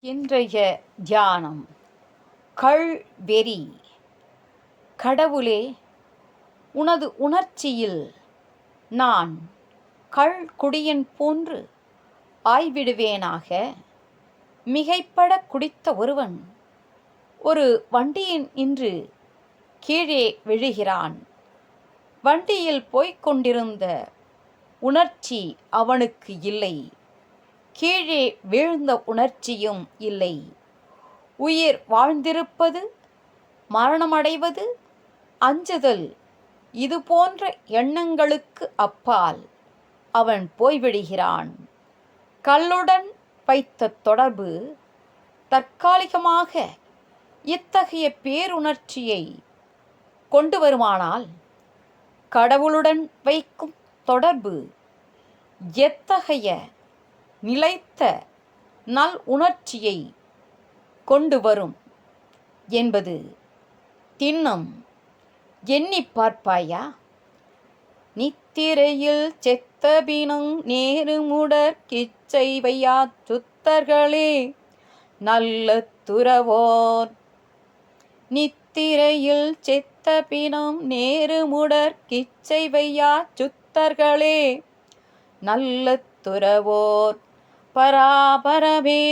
இன்றைய தியானம். கள்வெறி கடவுளே உனது உணர்ச்சியில் நான் கள் குடியன் போன்று ஆய்விடுவேனாக. மிகைப்படக் குடித்த ஒருவன் ஒரு வண்டியின் இன்று கீழே விழுகிறான். வண்டியில் போய்க் கொண்டிருந்த உணர்ச்சி அவனுக்கு இல்லை. கீழே வீழ்ந்த உணர்ச்சியும் இல்லை. உயிர் வாழ்ந்திருப்பது மரணமடைவது அஞ்சுதல். இது போன்ற எண்ணங்களுக்கு அப்பால் அவன் போய்விடுகிறான். கல்லுடன் வைத்த தொடர்பு தற்காலிகமாக இத்தகைய பேருணர்ச்சியை கொண்டு வருமானால் கடவுளுடன் வைக்கும் தொடர்பு எத்தகைய நிலைத்த நல் உணர்ச்சியை கொண்டு வரும் என்பது திண்ணம். எண்ணிப் பார்ப்பாயா? நித்திரையில் செத்த பிணம் நேருமுடற் கிச்சை சுத்தர்களே நல்ல துறவோர். நித்திரையில் செத்த பிணம் நேருமுடற் கிச்சை சுத்தர்களே நல்ல துறவோர். பராபரமே.